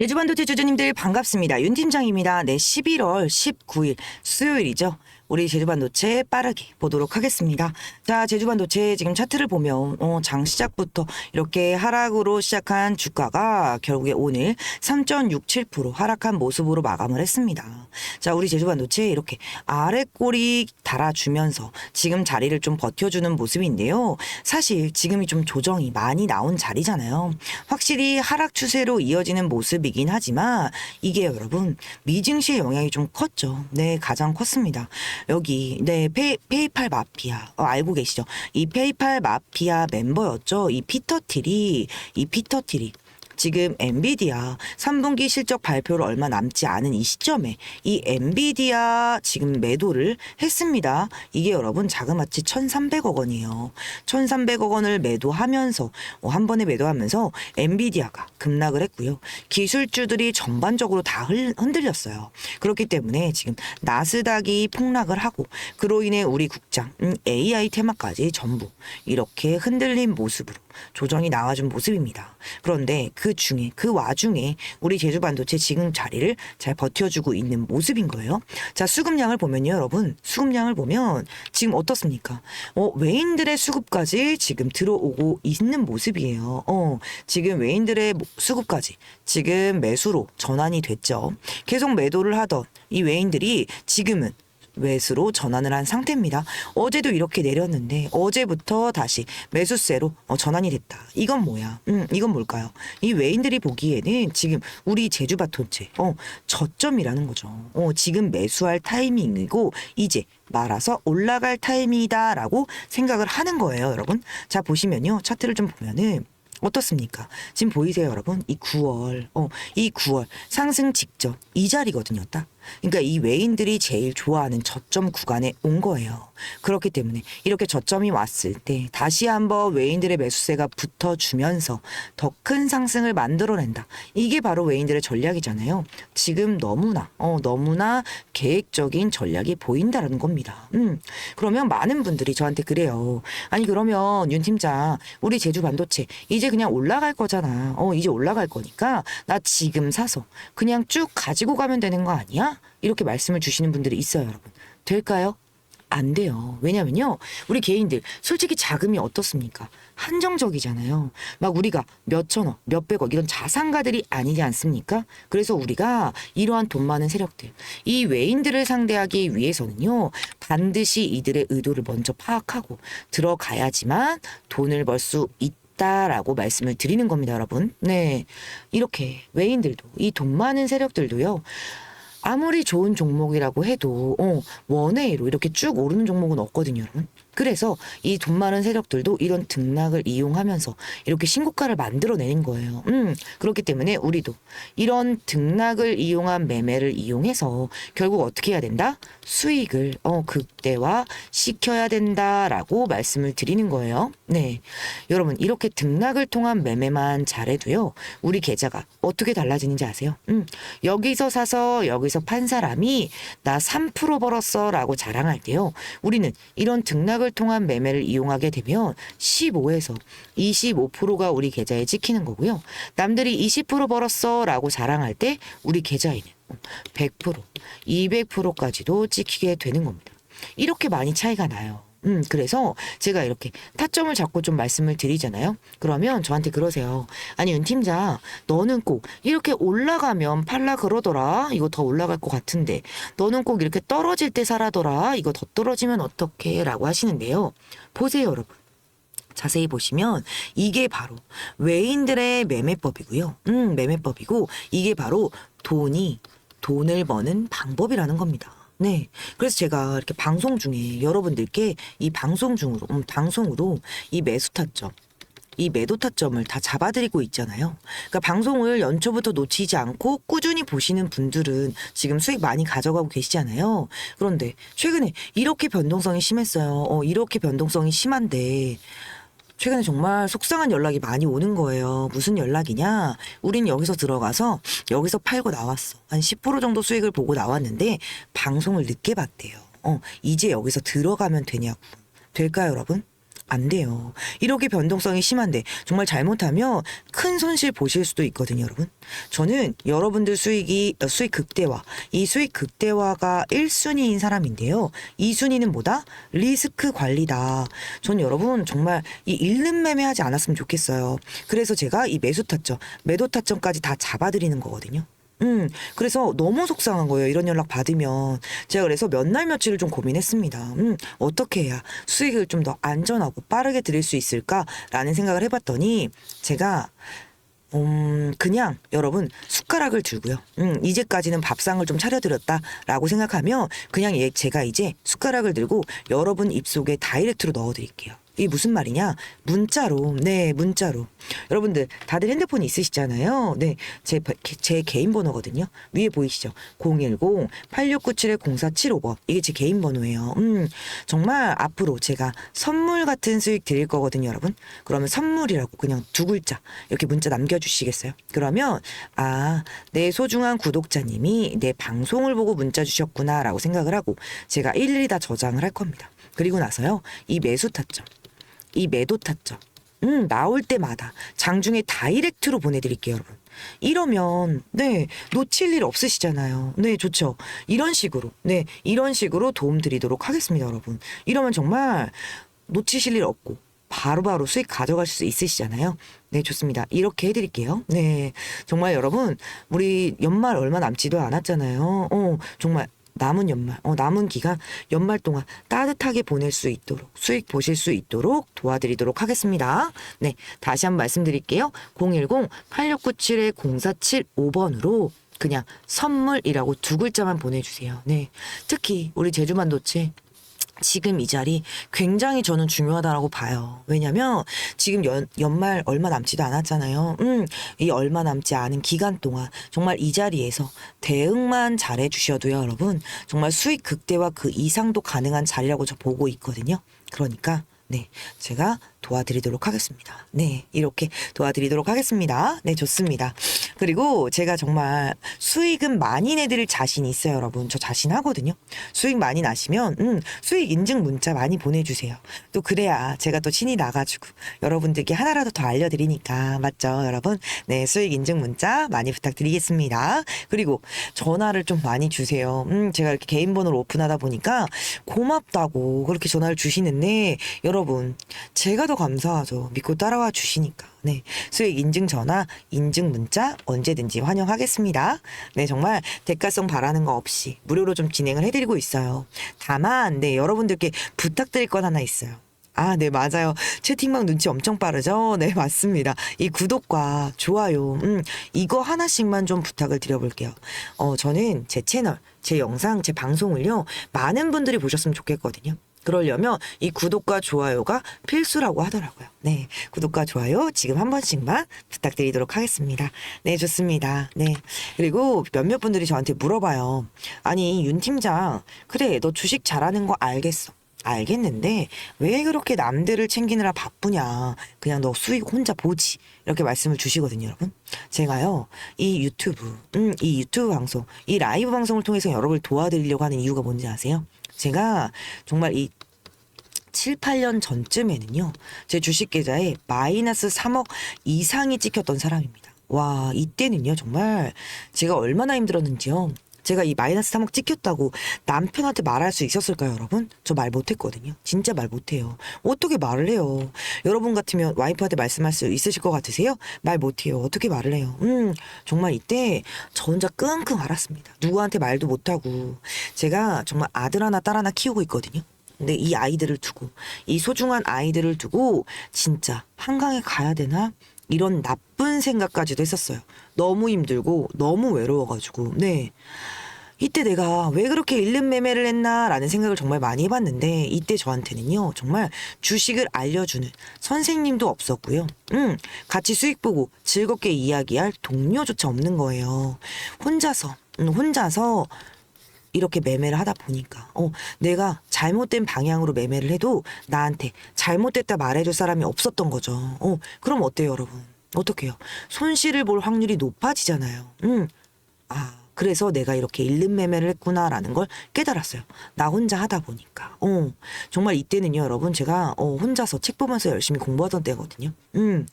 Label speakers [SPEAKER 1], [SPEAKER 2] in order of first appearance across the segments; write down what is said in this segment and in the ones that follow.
[SPEAKER 1] 제주반도체 주주님들 반갑습니다. 윤 팀장입니다. 네, 11월 19일 수요일이죠. 우리 제주반도체 빠르게 보도록 하겠습니다. 자, 제주반도체 지금 차트를 보면 어, 장 시작부터 이렇게 하락으로 시작한 주가가 결국에 오늘 3.67% 하락한 모습으로 마감을 했습니다. 자, 우리 제주반도체 이렇게 아래 꼬리 달아주면서 지금 자리를 좀 버텨주는 모습인데요. 사실 지금이 좀 조정이 많이 나온 자리잖아요. 확실히 하락 추세로 이어지는 모습이긴 하지만 이게 여러분 미증시의 영향이 좀 컸죠. 네, 가장 컸습니다. 여기 네 페이, 페이팔 마피아 어, 알고 계시죠? 이 페이팔 마피아 멤버였죠. 이 피터 틸이 이 피터 틸이 지금 엔비디아 3분기 실적 발표를 얼마 남지 않은 이 시점에 이 엔비디아 지금 매도를 했습니다. 이게 여러분 자그마치 1,300억 원이에요. 1,300억 원을 매도하면서 어, 한 번에 매도하면서 엔비디아가 급락을 했고요. 기술주들이 전반적으로 다 흘- 흔들렸어요. 그렇기 때문에 지금 나스닥이 폭락을 하고 그로 인해 우리 국장 음, AI 테마까지 전부 이렇게 흔들린 모습으로 조정이 나와준 모습입니다. 그런데 그 중에 그 와중에 우리 제주 반도체 지금 자리를 잘 버텨주고 있는 모습인 거예요. 자 수급량을 보면요, 여러분 수급량을 보면 지금 어떻습니까? 어 외인들의 수급까지 지금 들어오고 있는 모습이에요. 어 지금 외인들의 모- 수급까지 지금 매수로 전환이 됐죠. 계속 매도를 하던 이 외인들이 지금은 매수로 전환을 한 상태입니다. 어제도 이렇게 내렸는데 어제부터 다시 매수세로 어, 전환이 됐다. 이건 뭐야? 음, 이건 뭘까요? 이 외인들이 보기에는 지금 우리 제주 바톤체 어, 저점이라는 거죠. 어, 지금 매수할 타이밍이고 이제 말아서 올라갈 타이밍이다라고 생각을 하는 거예요, 여러분. 자 보시면요, 차트를 좀 보면은. 어떻습니까? 지금 보이세요, 여러분? 이 9월, 어, 이 9월 상승 직전 이 자리거든요, 딱. 그러니까 이 외인들이 제일 좋아하는 저점 구간에 온 거예요. 그렇기 때문에 이렇게 저점이 왔을 때 다시 한번 외인들의 매수세가 붙어주면서 더 큰 상승을 만들어낸다. 이게 바로 외인들의 전략이잖아요. 지금 너무나, 어, 너무나 계획적인 전략이 보인다라는 겁니다. 음, 그러면 많은 분들이 저한테 그래요. 아니, 그러면 윤 팀장, 우리 제주 반도체 이제 그냥 올라갈 거잖아. 어, 이제 올라갈 거니까 나 지금 사서 그냥 쭉 가지고 가면 되는 거 아니야? 이렇게 말씀을 주시는 분들이 있어요, 여러분. 될까요? 안 돼요. 왜냐면요. 우리 개인들 솔직히 자금이 어떻습니까? 한정적이잖아요. 막 우리가 몇천억, 몇백억 이런 자산가들이 아니지 않습니까? 그래서 우리가 이러한 돈 많은 세력들, 이 외인들을 상대하기 위해서는요. 반드시 이들의 의도를 먼저 파악하고 들어가야지만 돈을 벌 수 있다 라고 말씀을 드리는 겁니다, 여러분. 네. 이렇게 외인들도 이 돈 많은 세력들도요. 아무리 좋은 종목이라고 해도 어, 원웨이로 이렇게 쭉 오르는 종목은 없거든요, 여러분. 그래서 이 돈 많은 세력들도 이런 등락을 이용하면서 이렇게 신고가를 만들어내는 거예요. 음, 그렇기 때문에 우리도 이런 등락을 이용한 매매를 이용해서 결국 어떻게 해야 된다? 수익을 어, 극대화 시켜야 된다라고 말씀을 드리는 거예요. 네. 여러분, 이렇게 등락을 통한 매매만 잘해도요, 우리 계좌가 어떻게 달라지는지 아세요? 음, 여기서 사서 여기서 판 사람이 나 3% 벌었어 라고 자랑할 때요, 우리는 이런 등락을 통한 매매를 이용하게 되면 15에서 25%가 우리 계좌에 찍히는 거고요. 남들이 20% 벌었어 라고 자랑할 때 우리 계좌에는 100%, 200%까지도 찍히게 되는 겁니다. 이렇게 많이 차이가 나요. 음, 그래서 제가 이렇게 타점을 잡고 좀 말씀을 드리잖아요. 그러면 저한테 그러세요. 아니, 윤 팀장, 너는 꼭 이렇게 올라가면 팔라 그러더라. 이거 더 올라갈 것 같은데. 너는 꼭 이렇게 떨어질 때 사라더라. 이거 더 떨어지면 어떡해? 라고 하시는데요. 보세요, 여러분. 자세히 보시면 이게 바로 외인들의 매매법이고요. 음, 매매법이고 이게 바로 돈이 돈을 버는 방법이라는 겁니다. 네. 그래서 제가 이렇게 방송 중에 여러분들께 이 방송 중으로, 음, 방송으로 이 매수 타점, 이 매도 타점을 다 잡아드리고 있잖아요. 그러니까 방송을 연초부터 놓치지 않고 꾸준히 보시는 분들은 지금 수익 많이 가져가고 계시잖아요. 그런데 최근에 이렇게 변동성이 심했어요. 어, 이렇게 변동성이 심한데 최근에 정말 속상한 연락이 많이 오는 거예요. 무슨 연락이냐? 우린 여기서 들어가서 여기서 팔고 나왔어. 한 10% 정도 수익을 보고 나왔는데 방송을 늦게 봤대요. 어, 이제 여기서 들어가면 되냐고. 될까요, 여러분? 안 돼요. 이렇게 변동성이 심한데 정말 잘못하면 큰 손실 보실 수도 있거든요, 여러분. 저는 여러분들 수익이 어, 수익 극대화, 이 수익 극대화가 1순위인 사람인데요. 2순위는 뭐다? 리스크 관리다. 전 여러분 정말 이 잃는 매매 하지 않았으면 좋겠어요. 그래서 제가 이 매수 타점, 매도 타점까지 다 잡아 드리는 거거든요. 음, 그래서 너무 속상한 거예요. 이런 연락 받으면. 제가 그래서 몇 날 며칠을 좀 고민했습니다. 음, 어떻게 해야 수익을 좀 더 안전하고 빠르게 드릴 수 있을까라는 생각을 해봤더니 제가 음, 그냥 여러분 숟가락을 들고요. 음, 이제까지는 밥상을 좀 차려드렸다라고 생각하면 그냥 얘 제가 이제 숟가락을 들고 여러분 입속에 다이렉트로 넣어드릴게요. 이게 무슨 말이냐? 문자로, 네, 문자로. 여러분들, 다들 핸드폰이 있으시잖아요. 네, 제, 제 개인 번호거든요. 위에 보이시죠? 010-8697-0475번. 이게 제 개인 번호예요. 음, 정말 앞으로 제가 선물 같은 수익 드릴 거거든요, 여러분. 그러면 선물이라고 그냥 두 글자 이렇게 문자 남겨주시겠어요? 그러면, 아, 내 소중한 구독자님이 내 방송을 보고 문자 주셨구나라고 생각을 하고 제가 일일이 다 저장을 할 겁니다. 그리고 나서요, 이 매수 타점. 이 매도 타점. 음, 나올 때마다 장중에 다이렉트로 보내드릴게요, 여러분. 이러면, 네, 놓칠 일 없으시잖아요. 네, 좋죠. 이런 식으로, 네, 이런 식으로 도움 드리도록 하겠습니다, 여러분. 이러면 정말 놓치실 일 없고, 바로바로 수익 가져가실 수 있으시잖아요. 네, 좋습니다. 이렇게 해드릴게요. 네. 정말 여러분, 우리 연말 얼마 남지도 않았잖아요. 어, 정말 남은 연말, 어, 남은 기간, 연말 동안 따뜻하게 보낼 수 있도록, 수익 보실 수 있도록 도와드리도록 하겠습니다. 네, 다시 한번 말씀드릴게요. 010-8697-0475번으로 그냥 선물이라고 두 글자만 보내주세요. 네. 특히 우리 제주반도체 지금 이 자리 굉장히 저는 중요하다라고 봐요. 왜냐면 지금 연, 연말 얼마 남지도 않았잖아요. 음, 이 얼마 남지 않은 기간 동안 정말 이 자리에서 대응만 잘해 주셔도요, 여러분. 정말 수익 극대화 그 이상도 가능한 자리라고 저 보고 있거든요. 그러니까 네, 제가 도와드리도록 하겠습니다. 네, 이렇게 도와드리도록 하겠습니다. 네, 좋습니다. 그리고 제가 정말 수익은 많이 내드릴 자신이 있어요, 여러분. 저 자신 하거든요. 수익 많이 나시면, 음, 수익 인증 문자 많이 보내주세요. 또 그래야 제가 또 신이 나가지고 여러분들께 하나라도 더 알려드리니까. 맞죠, 여러분? 네, 수익 인증 문자 많이 부탁드리겠습니다. 그리고 전화를 좀 많이 주세요. 음, 제가 이렇게 개인 번호를 오픈하다 보니까 고맙다고 그렇게 전화를 주시는데, 여러분, 제가 더 감사하죠. 믿고 따라와 주시니까. 네. 수익 인증 전화, 인증 문자 언제든지 환영하겠습니다. 네, 정말 대가성 바라는 거 없이 무료로 좀 진행을 해드리고 있어요. 다만, 네, 여러분들께 부탁드릴 건 하나 있어요. 아, 네, 맞아요. 채팅방 눈치 엄청 빠르죠? 네, 맞습니다. 이 구독과 좋아요, 음, 이거 하나씩만 좀 부탁을 드려볼게요. 어, 저는 제 채널, 제 영상, 제 방송을요, 많은 분들이 보셨으면 좋겠거든요. 그러려면 이 구독과 좋아요가 필수라고 하더라고요. 네. 구독과 좋아요 지금 한 번씩만 부탁드리도록 하겠습니다. 네, 좋습니다. 네. 그리고 몇몇 분들이 저한테 물어봐요. 아니, 윤 팀장, 그래, 너 주식 잘하는 거 알겠어. 알겠는데 왜 그렇게 남들을 챙기느라 바쁘냐 그냥 너 수익 혼자 보지 이렇게 말씀을 주시거든요 여러분 제가요 이 유튜브 음, 이 유튜브 방송 이 라이브 방송을 통해서 여러분을 도와드리려고 하는 이유가 뭔지 아세요 제가 정말 이 7, 8년 전쯤에는요, 제 주식 계좌에 마이너스 3억 이상이 찍혔던 사람입니다. 와, 이때는요, 정말 제가 얼마나 힘들었는지요. 제가 이 마이너스 3억 찍혔다고 남편한테 말할 수 있었을까요, 여러분? 저 말 못했거든요. 진짜 말 못해요. 어떻게 말을 해요? 여러분 같으면 와이프한테 말씀할 수 있으실 것 같으세요? 말 못해요. 어떻게 말을 해요? 음, 정말 이때 저 혼자 끙끙 앓았습니다. 누구한테 말도 못하고. 제가 정말 아들 하나, 딸 하나 키우고 있거든요. 근데 이 아이들을 두고, 이 소중한 아이들을 두고, 진짜 한강에 가야 되나? 이런 나쁜 생각까지도 했었어요. 너무 힘들고, 너무 외로워가지고, 네. 이때 내가 왜 그렇게 잃는 매매를 했나라는 생각을 정말 많이 해봤는데 이때 저한테는요 정말 주식을 알려주는 선생님도 없었고요. 음 같이 수익 보고 즐겁게 이야기할 동료조차 없는 거예요. 혼자서 음, 혼자서 이렇게 매매를 하다 보니까 어 내가 잘못된 방향으로 매매를 해도 나한테 잘못됐다 말해줄 사람이 없었던 거죠. 어 그럼 어때요 여러분? 어떡해요? 손실을 볼 확률이 높아지잖아요. 음. 아, 그래서 내가 이렇게 잃는 매매를 했구나라는 걸 깨달았어요. 나 혼자 하다 보니까. 어, 정말 이때는요, 여러분, 제가 어, 혼자서 책 보면서 열심히 공부하던 때거든요. 음.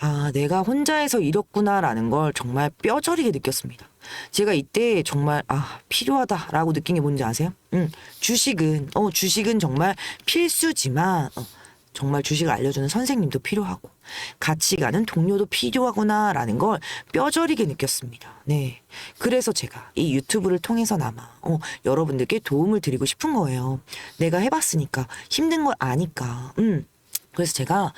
[SPEAKER 1] 아, 내가 혼자해서 이렇구나라는 걸 정말 뼈저리게 느꼈습니다. 제가 이때 정말 아, 필요하다라고 느낀 게 뭔지 아세요? 음, 주식은 어, 주식은 정말 필수지만 어, 정말 주식을 알려주는 선생님도 필요하고 같이 가는 동료도 필요하구나라는 걸 뼈저리게 느꼈습니다. 네. 그래서 제가 이 유튜브를 통해서나마 어, 여러분들께 도움을 드리고 싶은 거예요. 내가 해봤으니까 힘든 걸 아니까. 음. 그래서 제가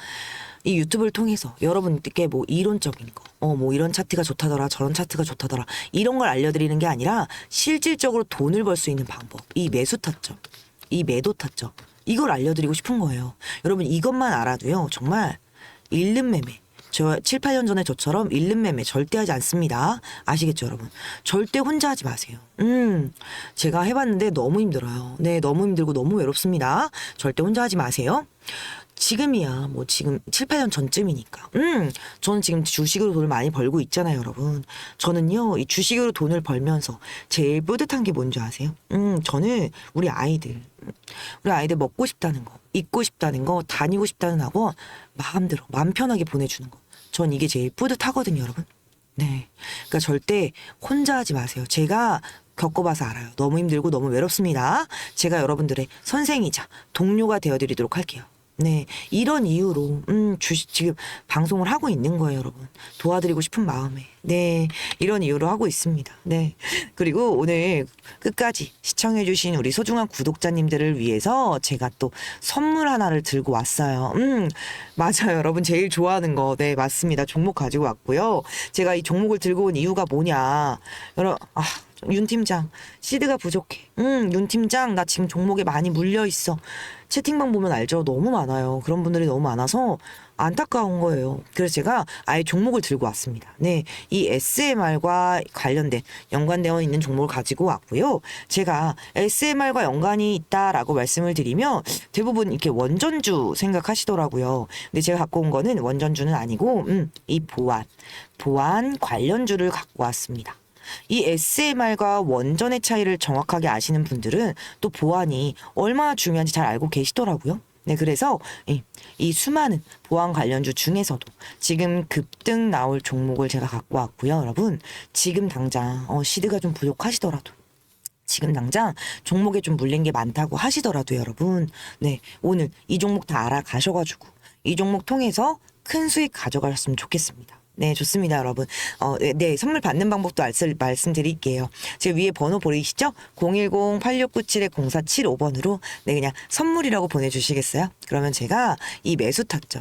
[SPEAKER 1] 이 유튜브를 통해서 여러분들께 뭐 이론적인 거, 어, 뭐 이런 차트가 좋다더라, 저런 차트가 좋다더라, 이런 걸 알려드리는 게 아니라 실질적으로 돈을 벌 수 있는 방법, 이 매수 타점, 이 매도 타점, 이걸 알려드리고 싶은 거예요. 여러분 이것만 알아도요, 정말 잃는 매매. 저 7, 8년 전에 저처럼 잃는 매매 절대 하지 않습니다. 아시겠죠, 여러분? 절대 혼자 하지 마세요. 음, 제가 해봤는데 너무 힘들어요. 네, 너무 힘들고 너무 외롭습니다. 절대 혼자 하지 마세요. 지금이야, 뭐 지금 7, 8년 전쯤이니까. 음, 저는 지금 주식으로 돈을 많이 벌고 있잖아요, 여러분. 저는요, 이 주식으로 돈을 벌면서 제일 뿌듯한 게 뭔지 아세요? 음, 저는 우리 아이들, 우리 아이들 먹고 싶다는 거, 입고 싶다는 거, 다니고 싶다는 학원 마음대로, 마음 편하게 보내주는 거. 전 이게 제일 뿌듯하거든요, 여러분. 네. 그러니까 절대 혼자 하지 마세요. 제가 겪어봐서 알아요. 너무 힘들고 너무 외롭습니다. 제가 여러분들의 선생이자 동료가 되어드리도록 할게요. 네. 이런 이유로, 음, 주식, 지금 방송을 하고 있는 거예요, 여러분. 도와드리고 싶은 마음에. 네. 이런 이유로 하고 있습니다. 네. 그리고 오늘 끝까지 시청해주신 우리 소중한 구독자님들을 위해서 제가 또 선물 하나를 들고 왔어요. 음, 맞아요. 여러분 제일 좋아하는 거. 네, 맞습니다. 종목 가지고 왔고요. 제가 이 종목을 들고 온 이유가 뭐냐. 여러분, 아, 윤 팀장, 시드가 부족해. 음, 윤 팀장, 나 지금 종목에 많이 물려 있어. 채팅방 보면 알죠? 너무 많아요. 그런 분들이 너무 많아서 안타까운 거예요. 그래서 제가 아예 종목을 들고 왔습니다. 네. 이 SMR과 관련된 연관되어 있는 종목을 가지고 왔고요. 제가 SMR과 연관이 있다라고 말씀을 드리면 대부분 이렇게 원전주 생각하시더라고요. 근데 제가 갖고 온 거는 원전주는 아니고, 음, 이 보안, 보안 관련주를 갖고 왔습니다. 이 SMR과 원전의 차이를 정확하게 아시는 분들은 또 보안이 얼마나 중요한지 잘 알고 계시더라고요. 네, 그래서 이, 이 수많은 보안 관련주 중에서도 지금 급등 나올 종목을 제가 갖고 왔고요, 여러분. 지금 당장 어, 시드가 좀 부족하시더라도 지금 당장 종목에 좀 물린 게 많다고 하시더라도 여러분, 네, 오늘 이 종목 다 알아가셔가지고 이 종목 통해서 큰 수익 가져가셨으면 좋겠습니다. 네, 좋습니다, 여러분. 어, 네, 네, 선물 받는 방법도 말씀, 말씀드릴게요. 제 위에 번호 보이시죠? 010-8697-0475번으로 네, 그냥 선물이라고 보내주시겠어요? 그러면 제가 이 매수 타점,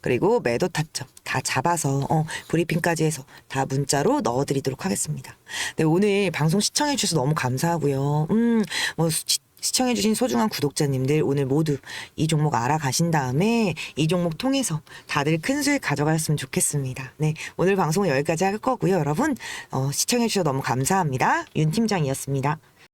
[SPEAKER 1] 그리고 매도 타점 다 잡아서 어, 브리핑까지 해서 다 문자로 넣어드리도록 하겠습니다. 네, 오늘 방송 시청해 주셔서 너무 감사하고요. 음, 뭐 시, 시청해주신 소중한 구독자님들 오늘 모두 이 종목 알아가신 다음에 이 종목 통해서 다들 큰 수익 가져갔으면 좋겠습니다. 네, 오늘 방송은 여기까지 할 거고요, 여러분. 어, 시청해주셔서 너무 감사합니다. 윤 팀장이었습니다.